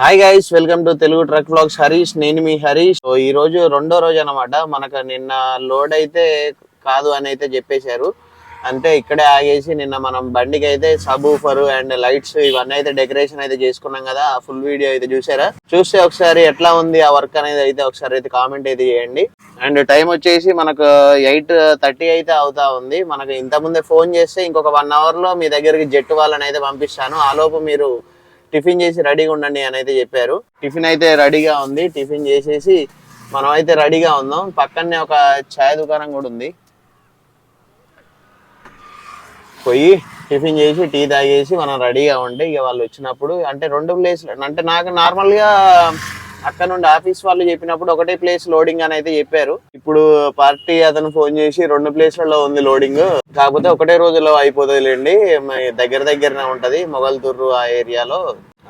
Hi guys welcome to Telugu truck blogs Harish నేను మీ Harish so ఈ రోజు రెండో రోజు అన్నమాట. మనకు నిన్న లోడ్ అయితే కాదు అని అయితే చెప్పేశారు. అంటే ఇక్కడే ఆగేసి నిన్న మనం బండికి అయితే సబ్ ఊఫర్ అండ్ లైట్స్ ఇవన్నీ అయితే డెకరేషన్ అయితే చేసుకున్నాం కదా. ఆ ఫుల్ వీడియో అయితే చూసారా? చూస్తే ఒకసారి ఎట్లా ఉంది ఆ వర్క్ అనేది అయితే ఒకసారి అయితే కామెంట్ అయితే చేయండి. అండ్ టైం వచ్చేసి మనకు ఎయిట్ థర్టీ అయితే అవుతా ఉంది. మనకు ఇంత ముందే ఫోన్ చేస్తే ఇంకొక వన్ అవర్లో మీ దగ్గరికి జెట్ వాళ్ళని అయితే పంపిస్తాను. ఆ లోపు మీరు టిఫిన్ చేసి రెడీగా ఉండండి అని అయితే చెప్పారు. టిఫిన్ అయితే రెడీగా ఉంది. టిఫిన్ చేసేసి మనం అయితే రెడీగా ఉందాం పక్కనే ఒక ఛాయ్ దుకాణం కూడా ఉంది. పోయి టిఫిన్ చేసి టీ తాగేసి మనం రెడీగా ఉంటే ఇక వాళ్ళు వచ్చినప్పుడు అంటే రెండు ప్లేస్లు అంటే నాకు నార్మల్గా అక్కడ నుండి ఆఫీస్ వాళ్ళు చెప్పినప్పుడు ఒకటే ప్లేస్ లోడింగ్ అని అయితే చెప్పారు. ఇప్పుడు పార్టీ అతను ఫోన్ చేసి రెండు ప్లేస్లలో ఉంది లోడింగ్ కాకపోతే ఒకటే రోజులో అయిపోతుంది లేండి దగ్గర దగ్గరనే ఉంటది మొగల్తూరు ఆ ఏరియాలో.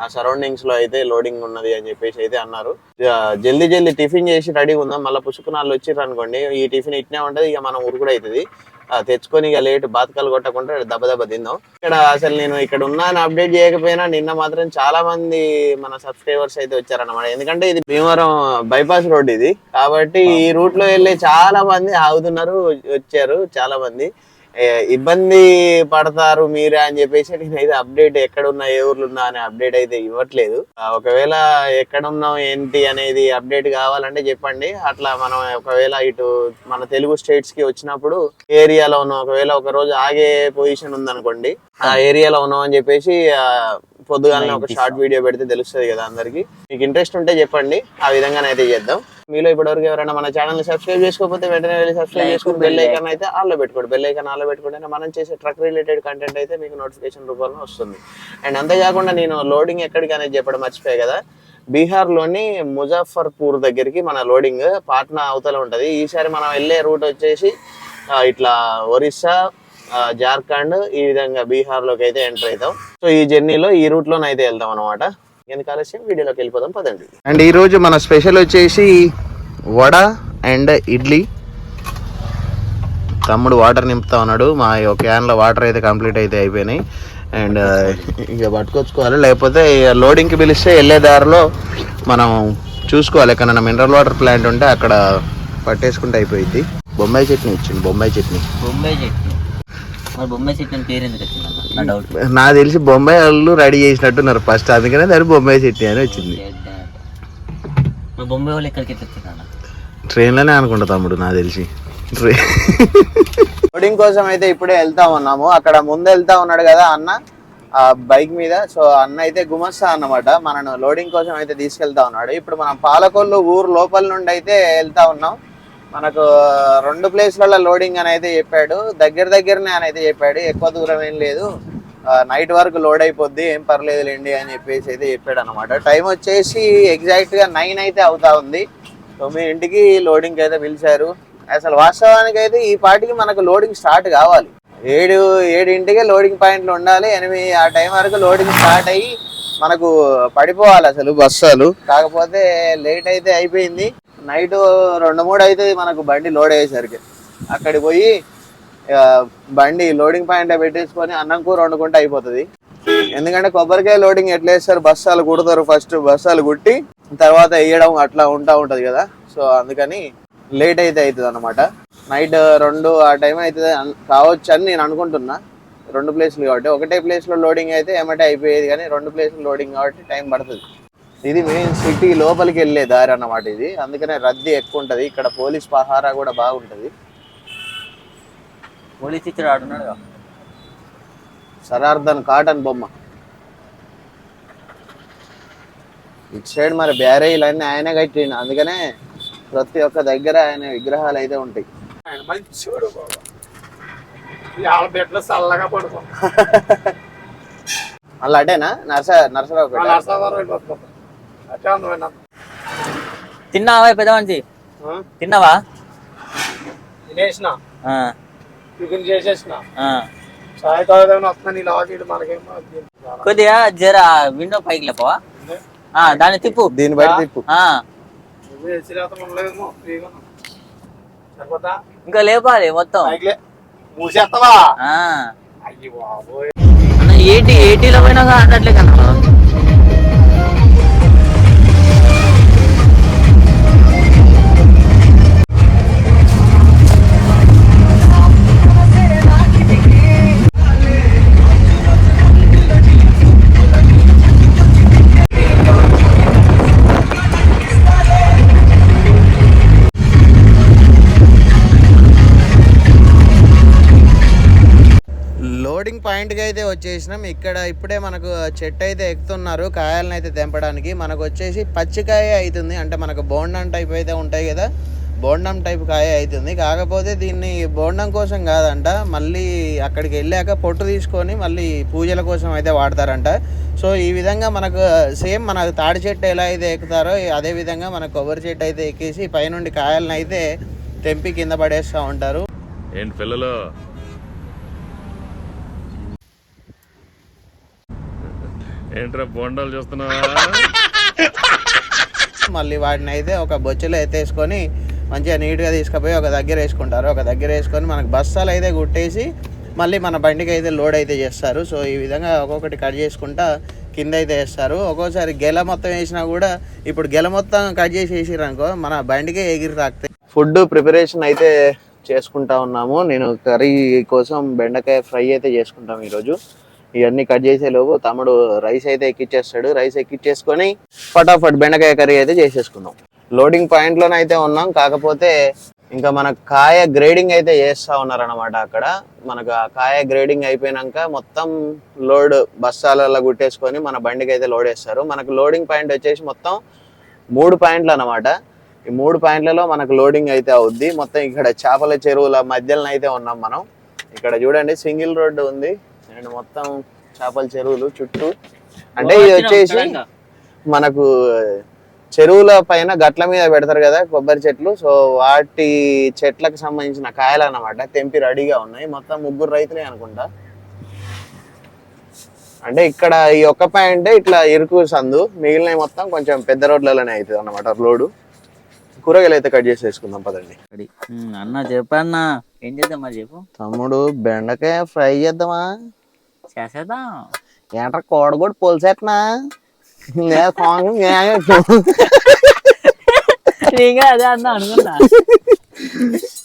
ఆ సరౌండింగ్స్లో అయితే లోడింగ్ ఉన్నది అని చెప్పేసి అయితే అన్నారు. జల్దీ జల్దీ టిఫిన్ చేసి రెడీ ఉందాం. మళ్ళీ పుసుకునాళ్ళు వచ్చిర్రు అనుకోండి. ఈ టిఫిన్ ఇట్నే ఉంటది ఇక మనం ఉరుకుడు అవుతుంది తెచ్చుకొని ఇక లేట్ బాతకాలు కొట్టకుండా దెబ్బ దెబ్బ తిందాం ఇక్కడ అసలు నేను ఇక్కడ ఉన్నా అప్డేట్ చేయకపోయినా నిన్న మాత్రం చాలా మంది మన సబ్స్క్రైబర్స్ అయితే వచ్చారన్నమాట. ఎందుకంటే ఇది భీమవరం బైపాస్ రోడ్ ఇది. కాబట్టి ఈ రూట్లో వెళ్ళే చాలా మంది ఆగుతున్నారు వచ్చారు చాలా మంది. ఇబ్బంది పడతారు మీరే అని చెప్పేసి నేనైతే అప్డేట్ ఎక్కడ ఉన్నా ఏ ఊర్లో ఉన్నా అనే అప్డేట్ అయితే ఇవ్వట్లేదు. ఒకవేళ ఎక్కడ ఉన్నాం ఏంటి అనేది అప్డేట్ కావాలంటే చెప్పండి. అట్లా మనం ఒకవేళ ఇటు మన తెలుగు స్టేట్స్కి వచ్చినప్పుడు ఏరియాలో ఉన్నాం. ఒకవేళ ఒక రోజు ఆగే పొజిషన్ ఉందనుకోండి ఆ. ఏరియాలో ఉన్నాం అని చెప్పేసి ఆ, పొద్దుగానే ఒక షార్ట్ వీడియో పెడితే తెలుస్తుంది కదా అందరికి. మీకు ఇంట్రెస్ట్ ఉంటే చెప్పండి ఆ విధంగానైతే చేద్దాం. మీలో ఇప్పటివరకు ఎవరైనా మన ఛానల్ సబ్స్క్రైబ్ చేసుకోకపోతే వెంటనే వెళ్ళి సబ్స్క్రైబ్ చేసుకుని బెల్ ఐకాన్ అయితే ఆల్లో పెట్టుకోండి. బెల్ ఐకాన్ ఆల్లో పెట్టుకుంటే మనం చేసే ట్రక్ రిలేటెడ్ కంటెంట్ అయితే మీకు నోటిఫికేషన్ రూపంలో వస్తుంది. అండ్ అంతేకాకుండా నేను లోడింగ్ ఎక్కడికి అనేది చెప్పడం మర్చిపోయాయి కదా. బీహార్లోని ముజాఫర్పూర్ దగ్గరికి మన లోడింగ్ పాట్నా అవతల ఉంటది. ఈసారి మనం వెళ్ళే రూట్ వచ్చేసి ఇట్లా ఒరిస్సా జార్ఖండ్ ఈ విధంగా బీహార్లోకి అయితే ఎంటర్ అవుతాం. సో ఈ జర్నీలో ఈ రూట్ లోనైతే వెళ్తాం అనమాట ఎందుకు ఆలస్యం వీడియోలోకి వెళ్ళిపోదాం పదండి. అండ్ ఈ రోజు మన స్పెషల్ వచ్చేసి వడ అండ్ ఇడ్లీ. తమ్ముడు వాటర్ నింపుతా ఉన్నాడు. మా క్యాన్లో వాటర్ అయితే కంప్లీట్ అయితే అయిపోయినాయి. అండ్ ఇక పట్టుకొచ్చుకోవాలి. లేకపోతే లోడింగ్కి పిలిస్తే వెళ్ళే దారిలో మనం చూసుకోవాలి. ఎక్కడైనా మినరల్ వాటర్ ప్లాంట్ ఉంటే అక్కడ పట్టేసుకుంటే అయిపోయింది బొంబాయి చట్నీ ఇచ్చింది బొంబాయి చట్నీ. బొంబాయి చట్నీ. నాకు తెలిసి బొంబాయి వాళ్ళు రెడీ చేసినట్టున్నారు ఫస్ట్ అందుకనే దాని బొంబాయి చట్నీ అని వచ్చింది. బొంబాయి వాళ్ళు ఎక్కడికి ట్రైన్లోనే అనుకుంటా తమ్ముడు నాకు తెలిసి. లోడింగ్ కోసం అయితే ఇప్పుడే వెళ్తా ఉన్నాము అక్కడ ముందు వెళ్తా ఉన్నాడు కదా అన్న ఆ బైక్ మీద. సో అన్న అయితే గుమస్తా అన్నమాట. మనను లోడింగ్ కోసం అయితే తీసుకెళ్తా ఉన్నాడు. ఇప్పుడు మనం పాలకొల్లు ఊరు లోపల నుండి అయితే వెళ్తా ఉన్నాం. మనకు రెండు ప్లేస్లలో లోడింగ్ అని అయితే చెప్పాడు. దగ్గర దగ్గరనే అని అయితే చెప్పాడు. ఎక్కువ దూరం ఏం లేదు. నైట్ వరకు లోడ్ అయిపోద్ది. ఏం పర్లేదులేండి అని చెప్పేసి అయితే చెప్పాడు అనమాట టైం వచ్చేసి ఎగ్జాక్ట్గా నైన్ అయితే అవుతా ఉంది. తొమ్మిది ఇంటికి లోడింగ్ అయితే పిలిచారు. అసలు వాస్తవానికి అయితే ఈ పాటికి మనకు లోడింగ్ స్టార్ట్ కావాలి. ఏడు ఏడింటికే లోడింగ్ పాయింట్లు ఉండాలి. ఎనిమిది ఆ టైం వరకు లోడింగ్ స్టార్ట్ అయ్యి మనకు పడిపోవాలి అసలు బస్సులు. కాకపోతే లేట్ అయితే అయిపోయింది. నైట్ రెండు మూడు అయితే మనకు బండి లోడ్ అయ్యేసరికి. అక్కడికి పోయి బండి లోడింగ్ పాయింట్ పెట్టేసుకొని అన్నం కూర వండుకుంటే అయిపోతుంది. ఎందుకంటే కొబ్బరికాయ లోడింగ్ ఎట్లా వేస్తారు బస్సాలు కుడతారు ఫస్ట్ బస్సాలు కుట్టి తర్వాత వేయడం అట్లా ఉంటా ఉంటది కదా. సో అందుకని లేట్ అయితే అవుతుంది అనమాట నైట్ రెండు ఆ టైం అవుతుంది కావచ్చు అని నేను అనుకుంటున్నా. రెండు ప్లేస్లు కాబట్టి. ఒకటే ప్లేస్లో లోడింగ్ అయితే ఏమంటే అయిపోయేది కానీ రెండు ప్లేస్లు లోడింగ్ కాబట్టి టైం పడుతుంది. ఇది మెయిన్ సిటీ లోపలికి వెళ్ళే దారి అన్నమాట ఇది. అందుకనే రద్దీ ఎక్కువ ఉంటుంది. ఇక్కడ పోలీస్ పహారా కూడా బాగుంటుంది. పోలీస్ ఇచ్చాడు ఆడున్నాడు కదా. సరార్దన్ కాటన్ బొమ్మ. ఇటు సైడ్ మరి బ్యారేజీలు అన్ని ఆయనే కట్టిండు. అందుకనే ప్రతి ఒక్క దగ్గర ఆయన విగ్రహాలు అయితే ఉంటాయి. మళ్ళీ అటేనా నర్స నర్సరావు పేట? అట్లా తిన్నావా పెద్ద మనిషి? తిన్నావా? తినేసిన? ఆ, టిఫిన్ చేసేసిన? ఆ. చాయ్ తాగుదామని వస్తున్నా నీ లాగీడు మనకేం కొద్దిగా జర విండో పైకి లేపవా? ఆ, దాన్ని తిప్పు. దీన్ని బట్టి తిప్పు. ఇంకా లేపాలి మొత్తం. మూసేస్తావా ఆ. అయ్యి బాబోయ్. అన్న, ఏటీ ఏటీలో పోయినా అన్నట్లే కన్నా. పాయింట్కి అయితే వచ్చేసినాం. ఇక్కడ ఇప్పుడే మనకు చెట్టు అయితే ఎక్కుతున్నారు. కాయలను అయితే తెంపడానికి. మనకు వచ్చేసి పచ్చికాయ అవుతుంది అంటే మనకు బోండం టైప్ అయితే ఉంటాయి కదా. బోండం టైప్ కాయ అవుతుంది కాకపోతే దీన్ని బోండం కోసం కాదంట. మళ్ళీ అక్కడికి వెళ్ళాక పొట్టు తీసుకొని మళ్ళీ పూజల కోసం అయితే వాడతారంట. సో ఈ విధంగా మనకు సేమ్ మన తాడి చెట్టు ఎలా అయితే ఎక్కుతారో అదే విధంగా మన కొబ్బరి చెట్టు అయితే ఎక్కేసి పైనుండి కాయలను అయితే తెంపి కింద పడేస్తూ ఉంటారు. ఏంటి పిల్లలు? ఏంట్రా బోండాలు చూస్తున్నావా? మళ్ళీ వాటిని అయితే ఒక బొచ్చులో ఎత్తేసుకొని మంచిగా నీట్గా తీసుకుపోయి ఒక దగ్గర వేసుకుంటారు. ఒక దగ్గర వేసుకొని మనకు బస్తాలు అయితే కుట్టేసి మళ్ళీ మన బండికి అయితే లోడ్ అయితే చేస్తారు. సో ఈ విధంగా ఒక్కొక్కటి కట్ చేసుకుంటా కింద అయితే వేస్తారు. ఒక్కోసారి గెల మొత్తం వేసినా కూడా ఇప్పుడు గెల మొత్తం కట్ చేసి వేసిర్రు అనుకో మన బండికే ఎగిరి తాకుతాయి. ఫుడ్ ప్రిపరేషన్ అయితే చేసుకుంటా ఉన్నాము. నేను కర్రీ కోసం బెండకాయ ఫ్రై అయితే చేసుకుంటాం ఈరోజు. ఇవన్నీ కట్ చేసేలోపు తమ్ముడు రైస్ అయితే ఎక్కిచ్చేస్తాడు. రైస్ ఎక్కిచ్చేసుకొని ఫటాఫట్ బెండకాయ కర్రీ అయితే చేసేసుకుందాం. లోడింగ్ పాయింట్లోనే అయితే ఉన్నాం. కాకపోతే ఇంకా మన కాయ గ్రేడింగ్ అయితే చేస్తా ఉన్నారన్నమాట అక్కడ. మనకు ఆ కాయ గ్రేడింగ్ అయిపోయినాక మొత్తం లోడ్ బస్తాలలో గుట్టేసుకొని మన బండికి అయితే లోడ్ వేస్తారు మనకు లోడింగ్ పాయింట్ వచ్చేసి మొత్తం మూడు పాయింట్లు అన్నమాట. ఈ మూడు పాయింట్లలో మనకు లోడింగ్ అయితే అవుద్ది. మొత్తం ఇక్కడ చేపల చెరువుల మధ్యలో అయితే ఉన్నాం మనం. ఇక్కడ చూడండి సింగిల్ రోడ్డు ఉంది. అండ్ మొత్తం చేపల చెరువులు చుట్టూ. అంటే ఇది వచ్చేసి మనకు చెరువుల పైన గట్ల మీద పెడతారు కదా కొబ్బరి చెట్లు. సో వాటి చెట్లకు సంబంధించిన కాయలు అన్నమాట తెంపి రెడీగా ఉన్నాయి. మొత్తం ముగ్గురు రైతులే అనుకుంటా. అంటే ఇక్కడ ఈ ఒక్క పాయింట్ ఇట్లా ఇరుకు సందు మిగిలిన మొత్తం కొంచెం పెద్ద రోడ్లలోనే అవుతుంది అన్నమాట లోడు కూరగాయలు అయితే కట్ చేసి వేసుకుందాం పదండి. అన్న చెప్పన్నా ఏం చేద్దాం మరి చెప్పు. తమ్ముడు బెండకాయ ఫ్రై చేద్దామా? చేసేద్దాం. ఏంట్రా కోడ కూడా అదే అన్న అనుకున్నా.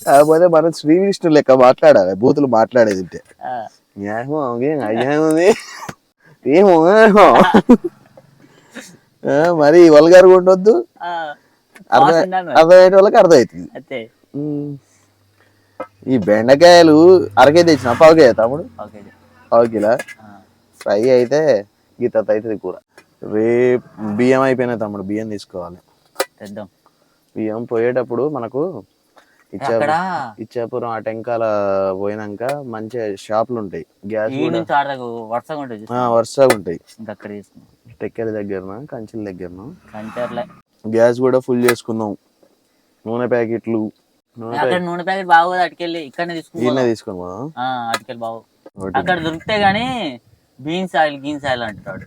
కాకపోతే మనం శ్రీ విష్ణు లెక్క మాట్లాడాలి బూతులు మాట్లాడేది ఉంటే. ఆ, ఏమో మరి వల్గారు ఉండొద్దు. ఆ, అర్థం బాగుందన్న. అర్థమయ్యే వాళ్ళకి అర్థమవుతుంది. ఈ బెండకాయలు అరకే తెచ్చిన పావుకే తమ్ముడు? పావు కిలో ఫ్రై అయితే గీత అవుతుంది కూర. రేపు బియ్యం అయిపోయినాయి తమ్ముడు బియ్యం తీసుకోవాలి. తెద్దాం. బియ్యం పోయేటప్పుడు మనకు ఇచ్చా అక్కడ? ఇచ్చాపురం ఆ టెంకాల పోయినాక మంచి షాపులు ఉంటాయి. గ్యాస్ వరుసగా. ఆ, వరుసగా ఉంటాయి. టెక్కల దగ్గరన కంచెల దగ్గరన? కంచర్లే. గ్యాస్ కూడా ఫుల్ చేసుకుందాం. నూనె ప్యాకెట్లు నూనె ప్యాకెట్ బాగోదు అటుకెళ్ళి ఈయన తీసుకొని పోదాం. అటుకెళ్ళి బాగు. అక్కడ దొరికితే గానీ బీన్స్ ఆయిల్ గీన్స్ ఆయిల్ అంటాడు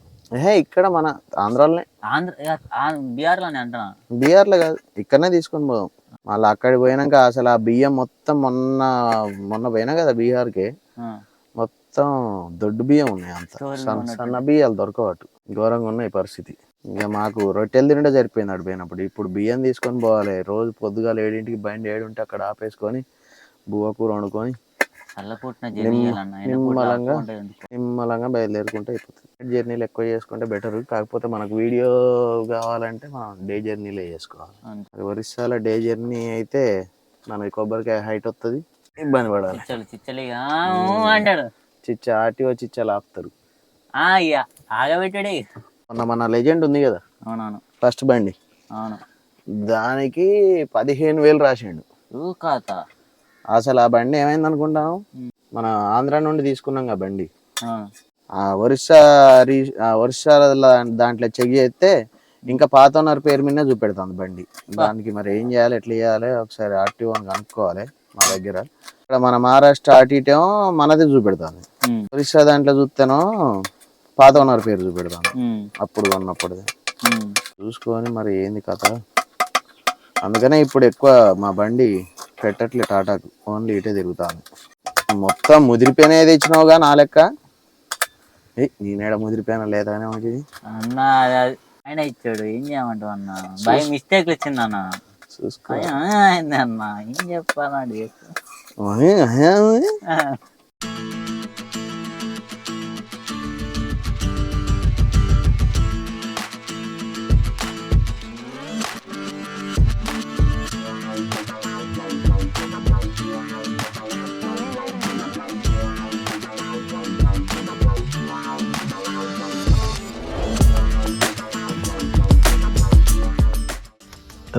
ఇక్కడ మన ఆంధ్రాలోనే. ఆంధ్ర బీహార్లోనే అంటున్నా. బీహార్లో కాదు ఇక్కడనే తీసుకొని పోదాం. మళ్ళీ అక్కడికి పోయినాక అసలు ఆ బియ్యం మొత్తం మొన్న మొన్న పోయినా కదా బీహార్కి. ఆ, మొత్తం దొడ్డు బియ్యం ఉన్నాయి అంత. సన్న బియ్యాలు దొరకవట్టు ఘోరంగా ఉన్నాయి పరిస్థితి. ఇక మాకు రొట్టెలు తింటే సరిపోయింది అటు పోయినప్పుడు. ఇప్పుడు బియ్యం తీసుకొని పోవాలి. రోజు పొద్దుగాల ఏడింటికి బండి ఏడుంటే అక్కడ ఆపేసుకొని బువ్వ కూర వండుకొని చల్లపూట్న నిమ్మలంగా నిమ్మలంగా బయలుదేరుకుంటే అయిపోతుంది. జర్నీలు ఎక్కువ చేసుకుంటే బెటర్ కాకపోతే మనకు వీడియో కావాలంటే మనం డే జర్నీలే చేసుకోవాలి. ఒరిస్సాలో డే జర్నీ అయితే మనకి కొబ్బరికాయ హైట్ వస్తుంది ఇబ్బంది పడాలి. అంటాడు. చిచ్చ ఆర్టీఓ చిచ్చలు ఆపుతారు. ఆగబెట్టాడే. మొన్న మన లెజెండ్ ఉంది కదా? అవునవును. ఫస్ట్ బండి. అవును. దానికి పదిహేను వేలు రాసిండు. కాత అసలు ఆ బండి ఏమైంది అనుకుంటాను మన ఆంధ్ర నుండి తీసుకున్నాం ఆ బండి. ఆ, ఒరిస్సా రీ ఆ ఒరిస్సా దాంట్లో చెక్ చేస్తే ఇంకా పాత ఓనర్ పేరు మీద చూపెడుతుంది బండి. దానికి మరి ఏం చేయాలి ఎట్లా చేయాలి ఒకసారి ఆర్టీఓ అని కనుక్కోవాలి మా దగ్గర. ఇక్కడ మన మహారాష్ట్ర ఆర్టీఓ మనది చూపెడుతుంది. ఉమ్, ఒరిస్సా దాంట్లో చూస్తేనో పాత ఓనర్ పేరు చూపెడుతుంది. ఉమ్, అప్పుడు కొన్నప్పుడు. చూసుకొని మరి ఏంది కథ. అందుకనే ఇప్పుడు ఎక్కువ మా బండి పెట్టట్లే టాటాకు ఓన్లీ ఇటే తిరుగుతాను మొత్తం ముదిరిపోయినది ఇచ్చినావుగా నా లెక్క? ఏయ్, నేనేడ ముదిరిపోయినా లేదా అన్న ఆయన ఇచ్చాడు ఏం చేయమంటావు అన్న? బై మిస్టేక్ వచ్చింది అన్న. చూసుకో. అన్న? ఏం చెప్పాలండి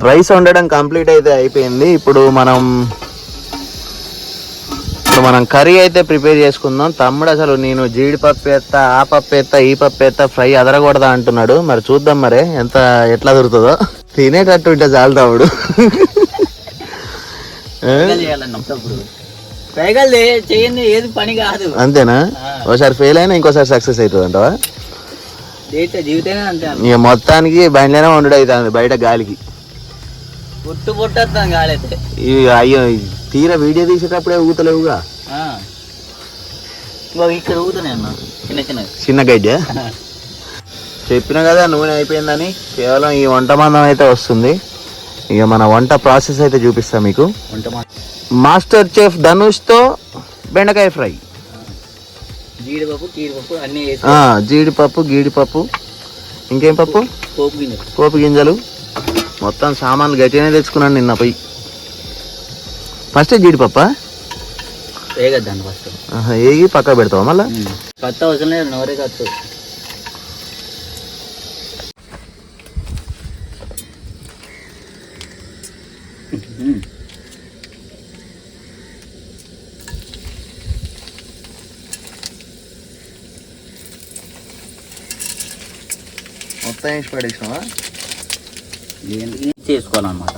రైస్ వండడం కంప్లీట్ అయితే అయిపోయింది. ఇప్పుడు మనం ఇప్పుడు మనం కర్రీ అయితే ప్రిపేర్ చేసుకుందాం. తమ్ముడు అసలు నేను జీడిపప్పు ఎత్తా ఆ పప్పు ఎత్తా ఈ పప్పు ఎత్తా ఫ్రై అదరకూడదా అంటున్నాడు. మరి చూద్దాం మరి ఎంత ఎట్లా దొరుకుతుందో. తినేటట్టు ఉంటే చాలు తమ్ముడు. చేయండి ఏది పని కాదు. అంతేనా? ఒకసారి ఫెయిల్ అయినా ఇంకోసారి సక్సెస్ అవుతుంది అంటవా. ఇక మొత్తానికి బండిలోనే వండు అవుతుంది బయట గాలికి. పుట్టు పుట్టేస్తాం కాలైతే ఇవి అయ్యో తీరా వీడియో తీసేటప్పుడే ఊతలేవుగా ఇక్కడ అన్న చిన్న చిన్న గడ్డ? చెప్పిన కదా నూనె అయిపోయిందని కేవలం ఈ వంట మందం అయితే వస్తుంది. ఇక మన వంట ప్రాసెస్ అయితే చూపిస్తా మీకు. మాస్టర్ చెఫ్ ధనుష్తో బెండకాయ ఫ్రై. జీడిపప్పు అన్నీ జీడిపప్పు గీడిపప్పు. ఇంకేం పప్పు? పోపు గింజలు. పోపు గింజలు. మొత్తం సామాన్లు గట్టిగానే తెచ్చుకున్నాను నిన్న పోయి. ఫస్ట్ జీడిపప్ప వేగద్దాన్ని ఫస్ట్. ఏగి పక్క పెడతావా మళ్ళా? కొత్త అవసరం లేదు నోరే కత్తు మొత్తం వేసి పడేసినావా? చేసుకోవాలన్నమాట.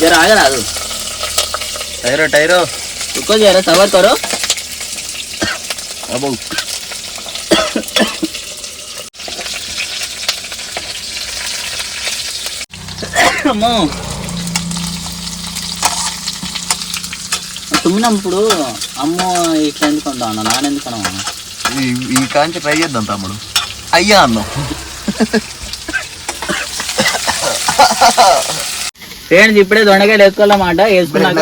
జర ఆగరాదు టైరో టైరో. ఎక్కువ చేయరా సవర్ కరో తుమ్మినప్పుడు అమ్మో ఇట్లా ఎందుకు అన్న? నాన్న ఎందుకు అన్నా ఈ కాంచి ట్రై చేద్దాం తమ్ముడు. అయ్యా అన్నా. ఫ్రెండ్స్ ఇప్పుడే దొండకాయలు వేసుకోవాలన్నమాట. వేసుకున్నాక.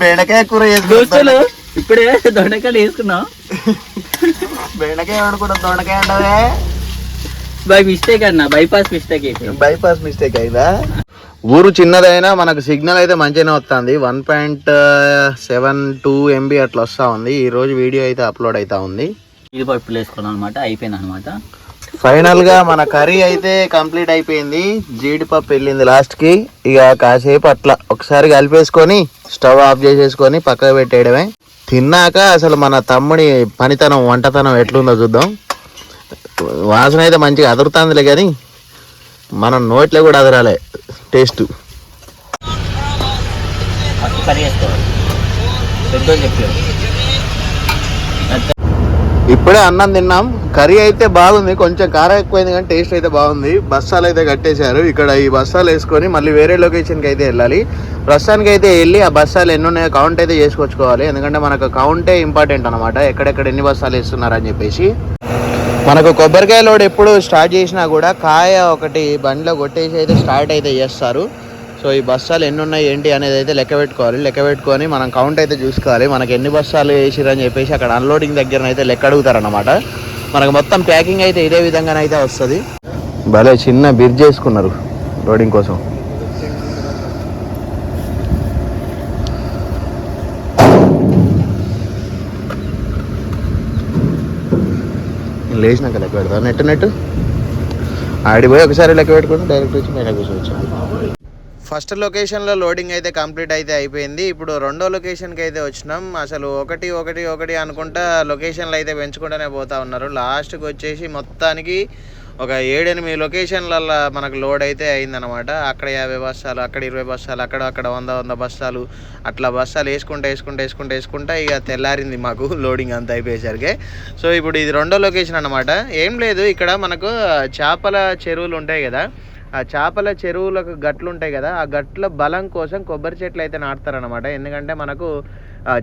బెండకాయ కూర దోస్తులు ఇప్పుడే దొండకాయలు వేసుకున్నాం. బెండకాయ వండుకుంటాం. దొండకాయ ఉండవే బై మిస్టేక్ అన్న బైపాస్ మిస్టేక్ బైపాస్ మిస్టేక్ అయిందా? ఊరు చిన్నదైనా మనకు సిగ్నల్ అయితే మంచిగానే వస్తుంది. One point seven two MB అట్లా వస్తూ ఉంది. ఈ రోజు వీడియో అయితే అప్లోడ్ అవుతా ఉంది. జీడిపప్పులు వేసుకున్నాం అనమాట అయిపోయింది అనమాట ఫైనల్గా మన కర్రీ అయితే కంప్లీట్ అయిపోయింది. జీడిపప్పు వెళ్ళింది లాస్ట్కి. ఇక కాసేపు అట్లా ఒకసారి కలిపేసుకొని స్టవ్ ఆఫ్ చేసేసుకొని పక్కకు పెట్టేయడమే. తిన్నాక అసలు మన తమ్ముడి పనితనం వంటతనం ఎట్లుందో చూద్దాం. వాసన అయితే మంచిగా అదురుతుందిలే కానీ మనం నోట్లో కూడా అదరాలే టేస్ట్ చెప్పారు. ఇప్పుడే అన్నం తిన్నాం. కర్రీ అయితే బాగుంది. కొంచెం కారం ఎక్కువైంది కానీ టేస్ట్ అయితే బాగుంది. బస్తాలు అయితే కట్టేశారు. ఇక్కడ ఈ బస్తాలు వేసుకొని మళ్ళీ వేరే లొకేషన్కి అయితే వెళ్ళాలి. ప్రస్తుతానికి అయితే వెళ్ళి ఆ బస్తాలు ఎన్ని ఉన్నాయో కౌంట్ అయితే చేసుకొచ్చుకోవాలి ఎందుకంటే మనకు కౌంటే ఇంపార్టెంట్ అనమాట ఎక్కడెక్కడ ఎన్ని బస్తాలు వేస్తున్నారని చెప్పేసి. మనకు కొబ్బరికాయ లోడ్ ఎప్పుడు స్టార్ట్ చేసినా కూడా కాయ ఒకటి బండిలో కొట్టేసి అయితే స్టార్ట్ అయితే చేస్తారు. సో ఈ బస్తాలు ఎన్ని ఉన్నాయి ఏంటి అనేది అయితే లెక్క పెట్టుకోవాలి. లెక్క పెట్టుకొని మనం కౌంట్ అయితే చూసుకోవాలి. మనకి ఎన్ని బస్తాలు వేసిరని చెప్పేసి అక్కడ అన్లోడింగ్ దగ్గర అయితే లెక్క అడుగుతారనమాట మనకు మొత్తం ప్యాకింగ్ అయితే ఇదే విధంగానైతే వస్తుంది. భలే చిన్న బిర్జ్ చేసుకున్నారు లోడింగ్ కోసం. లేచినాక లెక్క పెడతా నెట్ నెట్ ఆడిపోయి ఒకసారి లెక్క పెట్టుకుంటే డైరెక్ట్ వచ్చి మీద కూర్చోవచ్చు. ఫస్ట్ లొకేషన్లో లోడింగ్ అయితే కంప్లీట్ అయితే అయిపోయింది. ఇప్పుడు రెండో లొకేషన్కి అయితే వచ్చినాం. అసలు ఒకటి ఒకటి ఒకటి అనుకుంటా లొకేషన్లు అయితే పెంచుకుంటూనే పోతా ఉన్నారు. లాస్ట్కి వచ్చేసి మొత్తానికి ఒక ఏడెనిమిది లొకేషన్లలో మనకు లోడ్ అయితే అయిందనమాట అక్కడ యాభై బస్తాలు అక్కడ ఇరవై బస్తాలు అక్కడ అక్కడ వంద వంద బస్తాలు అట్లా బస్తాలు వేసుకుంటూ వేసుకుంటూ వేసుకుంటూ వేసుకుంటా ఇక తెల్లారింది మాకు లోడింగ్ అంతా అయిపోయేసరికి. సో ఇప్పుడు ఇది రెండో లొకేషన్ అనమాట ఏం లేదు ఇక్కడ మనకు చేపల చెరువులు ఉంటాయి కదా. ఆ చేపల చెరువులకు గట్లు ఉంటాయి కదా ఆ గట్ల బలం కోసం కొబ్బరి చెట్లు అయితే నాటుతారనమాట ఎందుకంటే మనకు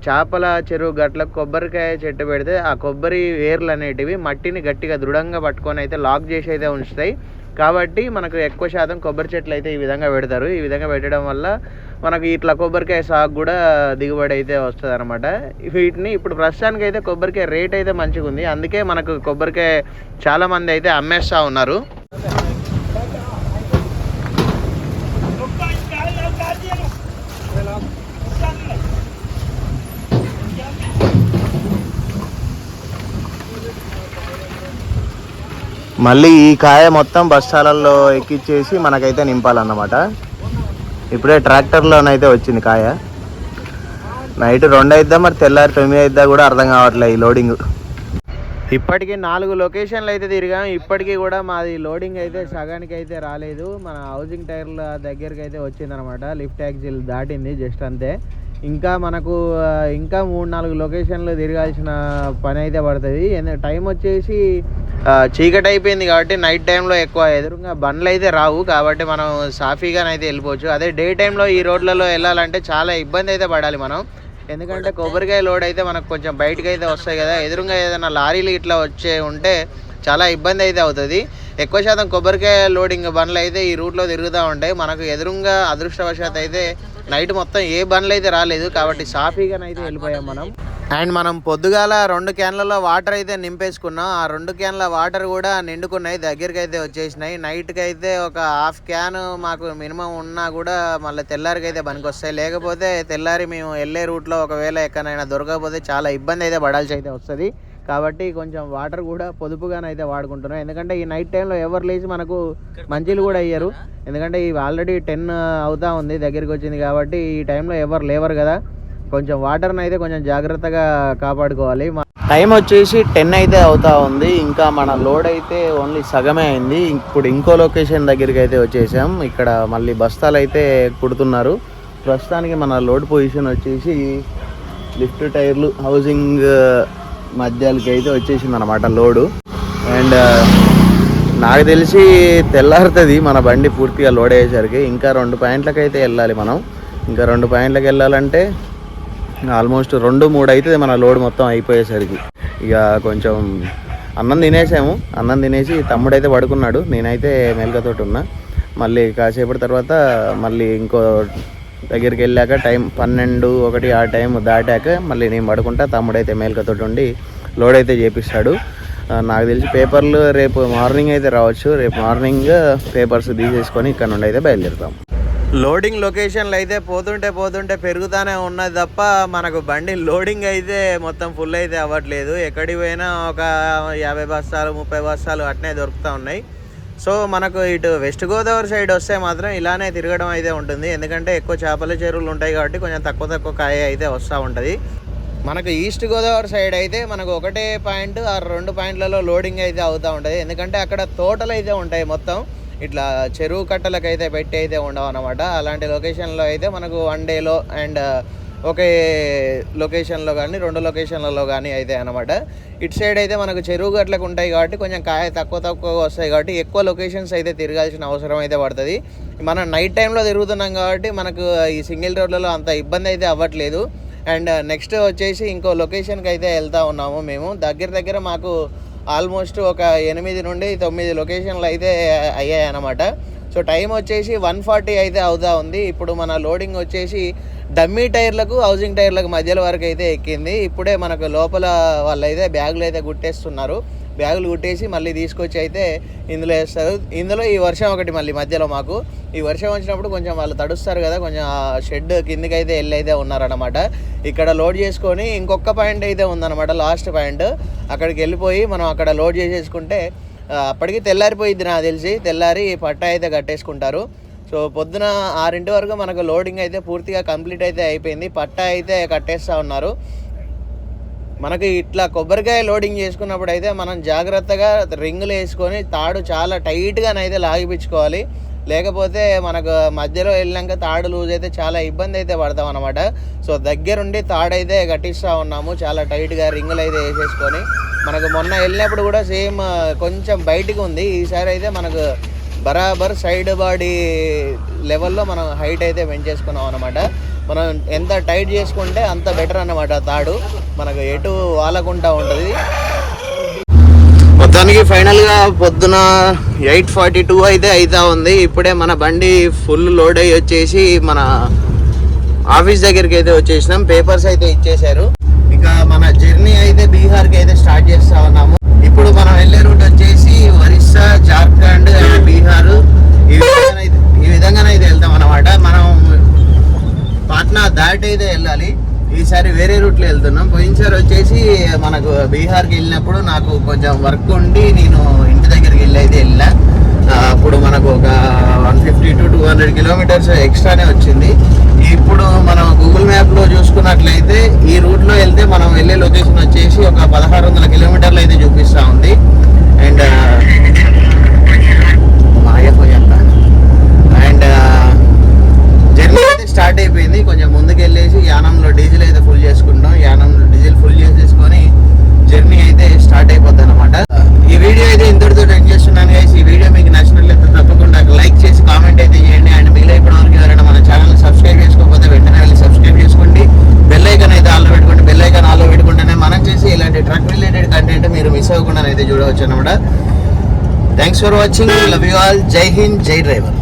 చేపల చెరువు గట్లకు కొబ్బరికాయ చెట్టు పెడితే ఆ కొబ్బరి వేర్లు అనేటివి మట్టిని గట్టిగా దృఢంగా పట్టుకొని అయితే లాక్ చేసి అయితే ఉంచుతాయి. కాబట్టి మనకు ఎక్కువ శాతం కొబ్బరి చెట్లు అయితే ఈ విధంగా పెడతారు. ఈ విధంగా పెట్టడం వల్ల మనకు ఇట్లా కొబ్బరికాయ సాగు కూడా దిగుబడి అయితే వస్తుంది అనమాట వీటిని ఇప్పుడు ప్రస్తుతానికి అయితే కొబ్బరికాయ రేట్ అయితే మంచిగా ఉంది అందుకే మనకు కొబ్బరికాయ చాలామంది అయితే అమ్మేస్తూ ఉన్నారు. మళ్ళీ ఈ కాయ మొత్తం బస్తాలలో ఎక్కిచ్చేసి మనకైతే నింపాలన్నమాట. ఇప్పుడే ట్రాక్టర్లోనైతే వచ్చింది కాయ. నైట్ రెండు అయిద్దా మరి తెల్లారి తొమ్మిది అయిద్దా కూడా అర్థం కావట్లేదు ఈ లోడింగ్. ఇప్పటికీ నాలుగు లొకేషన్లు అయితే తిరిగాం. ఇప్పటికీ కూడా మాది లోడింగ్ అయితే సగానికి అయితే రాలేదు. మన హౌసింగ్ టైర్ల దగ్గరికి అయితే వచ్చిందనమాట లిఫ్ట్ యాక్సిల్ దాటింది జస్ట్ అంతే. ఇంకా మనకు ఇంకా మూడు నాలుగు లొకేషన్లు తిరగాల్సిన పని అయితే పడుతుంది టైం వచ్చేసి చీకటి అయిపోయింది కాబట్టి నైట్ టైంలో ఎక్కువ ఎదురుగా బండ్లు అయితే రావు. కాబట్టి మనం సాఫీగానైతే వెళ్ళిపోవచ్చు. అదే డే టైంలో ఈ రోడ్లలో వెళ్ళాలంటే చాలా ఇబ్బంది అయితే పడాలి మనం. ఎందుకంటే కొబ్బరికాయ లోడ్ అయితే మనకు కొంచెం బయటకు అయితే వస్తాయి కదా. ఎదురుగా ఏదైనా లారీలు ఇట్లా వచ్చే ఉంటే చాలా ఇబ్బంది అయితే అవుతుంది. ఎక్కువ శాతం కొబ్బరికాయ లోడింగ్ బండ్లు అయితే ఈ రూట్లో తిరుగుతూ ఉంటాయి. మనకు ఎదురుగా అదృష్టవశాత్ అయితే నైట్ మొత్తం ఏ బండ్లు అయితే రాలేదు కాబట్టి సాఫీగానైతే వెళ్ళిపోయాం మనం. అండ్ మనం పొద్దుగాల రెండు క్యాన్లలో వాటర్ అయితే నింపేసుకున్నాం. ఆ రెండు క్యాన్ల వాటర్ కూడా నిండుకున్నాయి. దగ్గరికి అయితే వచ్చేసినాయి. నైట్కి అయితే ఒక హాఫ్ క్యాన్ మాకు మినిమం ఉన్నా కూడా మళ్ళీ తెల్లారికి అయితే పనికొస్తాయి. లేకపోతే తెల్లారి మేము వెళ్ళే రూట్లో ఒకవేళ ఎక్కడైనా దొరకకపోతే చాలా ఇబ్బంది అయితే పడాల్సి అయితే వస్తుంది. కాబట్టి కొంచెం వాటర్ కూడా పొదుపుగానైతే వాడుకుంటున్నాం. ఎందుకంటే ఈ నైట్ టైంలో ఎవరు లేచి మనకు మంచిలు కూడా అయ్యారు ఎందుకంటే ఇవి ఆల్రెడీ టెన్ అవుతా ఉంది దగ్గరికి వచ్చింది కాబట్టి ఈ టైంలో ఎవరు లేవరు కదా. కొంచెం వాటర్ని అయితే కొంచెం జాగ్రత్తగా కాపాడుకోవాలి. టైం వచ్చేసి టెన్ అయితే అవుతా ఉంది. ఇంకా మన లోడ్ అయితే ఓన్లీ సగమే అయింది. ఇప్పుడు ఇంకో లొకేషన్ దగ్గరికి అయితే వచ్చేసాం. ఇక్కడ మళ్ళీ బస్తాలు అయితే కుడుతున్నారు. ప్రస్తుతానికి మన లోడ్ పొజిషన్ వచ్చేసి లిఫ్ట్ టైర్లు హౌసింగ్ మధ్యాలకి అయితే వచ్చేసింది అనమాట లోడు. అండ్ నాకు తెలిసి తెల్లారుతుంది మన బండి పూర్తిగా లోడ్ అయ్యేసరికి. ఇంకా రెండు పాయింట్లకు అయితే వెళ్ళాలి మనం. ఇంకా రెండు పాయింట్లకు వెళ్ళాలంటే ఆల్మోస్ట్ రెండు మూడు అవుతుంది మన లోడ్ మొత్తం అయిపోయేసరికి. ఇక కొంచెం అన్నం తినేసాము. అన్నం తినేసి తమ్ముడైతే పడుకున్నాడు. నేనైతే మెలకతోటి ఉన్నా. మళ్ళీ కాసేపటి తర్వాత మళ్ళీ ఇంకో దగ్గరికి వెళ్ళాక టైం పన్నెండు ఒకటి ఆ టైం దాటాక మళ్ళీ నేను పడుకుంటా. తమ్ముడైతే మేల్కతో ఉండి లోడ్ అయితే చేపిస్తాడు నాకు తెలిసి పేపర్లు రేపు మార్నింగ్ అయితే రావచ్చు. రేపు మార్నింగ్ పేపర్స్ తీసేసుకొని ఇక్కడ నుండి అయితే బయలుదేరుతాం. లోడింగ్ లొకేషన్లు అయితే పోతుంటే పోతుంటే పెరుగుతానే ఉన్నది తప్ప మనకు బండి లోడింగ్ అయితే మొత్తం ఫుల్ అయితే అవ్వట్లేదు. ఎక్కడికి పోయినా ఒక యాభై బస్తాలు ముప్పై బస్తాలు అట్నే దొరుకుతూ ఉన్నాయి. సో మనకు ఇటు వెస్ట్ గోదావరి సైడ్ వస్తే మాత్రం ఇలానే తిరగడం అయితే ఉంటుంది. ఎందుకంటే ఎక్కువ చేపల చెరువులు ఉంటాయి కాబట్టి కొంచెం తక్కువ తక్కువ కాయ అయితే వస్తూ ఉంటుంది. మనకు ఈస్ట్ గోదావరి సైడ్ అయితే మనకు ఒకటే పాయింట్ ఆ రెండు పాయింట్లలో లోడింగ్ అయితే అవుతూ ఉంటుంది. ఎందుకంటే అక్కడ తోటలు అయితే ఉంటాయి మొత్తం. ఇట్లా చెరువు కట్టలకు అయితే పెట్టి అయితే ఉండవు అనమాట అలాంటి లొకేషన్లో అయితే మనకు వన్ డేలో అండ్ ఒకే లొకేషన్లో కానీ రెండు లొకేషన్లలో కానీ అయితే అనమాట ఇటు సైడ్ అయితే మనకు చెరువు గట్లకు ఉంటాయి కాబట్టి కొంచెం కాయ తక్కువ తక్కువ వస్తాయి కాబట్టి ఎక్కువ లొకేషన్స్ అయితే తిరగాల్సిన అవసరం అయితే పడుతుంది. మనం నైట్ టైంలో తిరుగుతున్నాం కాబట్టి మనకు ఈ సింగిల్ రోడ్లలో అంత ఇబ్బంది అయితే అవ్వట్లేదు. అండ్ నెక్స్ట్ వచ్చేసి ఇంకో లొకేషన్కి అయితే వెళ్తూ ఉన్నాము మేము. దగ్గర దగ్గర మాకు ఆల్మోస్ట్ ఒక ఎనిమిది నుండి తొమ్మిది లొకేషన్లు అయితే అయ్యాయి అన్నమాట. సో టైం వచ్చేసి వన్ ఫార్టీ అయితే అవుతా ఉంది. ఇప్పుడు మన లోడింగ్ వచ్చేసి డమ్మీ టైర్లకు హౌసింగ్ టైర్లకు మధ్యలో వరకు అయితే ఎక్కింది. ఇప్పుడే మనకు లోపల వాళ్ళైతే బ్యాగులు అయితే గుట్టేస్తున్నారు. బ్యాగులు కుట్టేసి మళ్ళీ తీసుకొచ్చి అయితే ఇందులో వేస్తారు. ఇందులో ఈ వర్షం ఒకటి మళ్ళీ మధ్యలో మాకు. ఈ వర్షం వచ్చినప్పుడు కొంచెం వాళ్ళు తడుస్తారు కదా కొంచెం ఆ షెడ్ కిందకి అయితే వెళ్ళి అయితే ఉన్నారనమాట ఇక్కడ లోడ్ చేసుకొని ఇంకొక పాయింట్ అయితే ఉందన్నమాట లాస్ట్ పాయింట్. అక్కడికి వెళ్ళిపోయి మనం అక్కడ లోడ్ చేసేసుకుంటే అప్పటికి తెల్లారిపోయిద్ది నాకు తెలిసి. తెల్లారి పట్టా అయితే కట్టేసుకుంటారు. సో పొద్దున ఆరింటి వరకు మనకు లోడింగ్ అయితే పూర్తిగా కంప్లీట్ అయితే అయిపోయింది. పట్టా అయితే కట్టేస్తూ ఉన్నారు. మనకి ఇట్లా కొబ్బరికాయ లోడింగ్ చేసుకున్నప్పుడు అయితే మనం జాగ్రత్తగా రింగులు వేసుకొని తాడు చాలా టైట్గానైతే లాగిపించుకోవాలి. లేకపోతే మనకు మధ్యలో వెళ్ళాక తాడు లూజ్ అయితే చాలా ఇబ్బంది అయితే పడతాం అనమాట సో దగ్గరుండి తాడు అయితే కట్టిస్తూ ఉన్నాము చాలా టైట్గా రింగులు అయితే వేసేసుకొని. మనకు మొన్న వెళ్ళినప్పుడు కూడా సేమ్ కొంచెం బయటకు ఉంది. ఈసారి అయితే మనకు బరాబర్ సైడ్ బాడీ లెవెల్లో మనం హైట్ అయితే పెంచేసుకున్నాం అనమాట మనం ఎంత టైట్ చేసుకుంటే అంత బెటర్ అనమాట తాడు. మనకు ఎటు వాలకుండా ఉంటుంది. మొత్తానికి ఫైనల్గా పొద్దున ఎయిట్ ఫార్టీ టూ అయితే అవుతా ఉంది. ఇప్పుడే మన బండి ఫుల్ లోడ్ అయ్యి వచ్చేసి మన ఆఫీస్ దగ్గరికి అయితే వచ్చేసినాం. పేపర్స్ అయితే ఇచ్చేశారు. ఇక మన జర్నీ అయితే బీహార్కి అయితే స్టార్ట్ చేస్తా ఉన్నాము. ఇప్పుడు మనం వెళ్ళే రూట్ వచ్చేసి ఒరిస్సా జార్ఖండ్ అండ్ బీహార్. ఈ విధంగా ఈ వెళ్తాం అనమాట మనం పాట్నా దాటి అయితే వెళ్ళాలి. ఈసారి వేరే రూట్లో వెళ్తున్నాం. పోయినసారి వచ్చేసి మనకు బీహార్కి వెళ్ళినప్పుడు నాకు కొంచెం వర్క్ ఉండి నేను ఇంటి దగ్గరికి వెళ్ళి అయితే వెళ్ళా. అప్పుడు మనకు ఒక one fifty to two hundred kilometres ఎక్స్ట్రానే వచ్చింది. ఇప్పుడు మనం గూగుల్ మ్యాప్లో చూసుకున్నట్లయితే ఈ రూట్లో వెళ్తే మనం వెళ్ళే లొకేషన్ వచ్చేసి ఒక పదహారు వందల కిలోమీటర్లు అయితే చూపిస్తూ ఉంది. And మాయపోయా for watching love you all జై హింద్ జై డ్రైవర్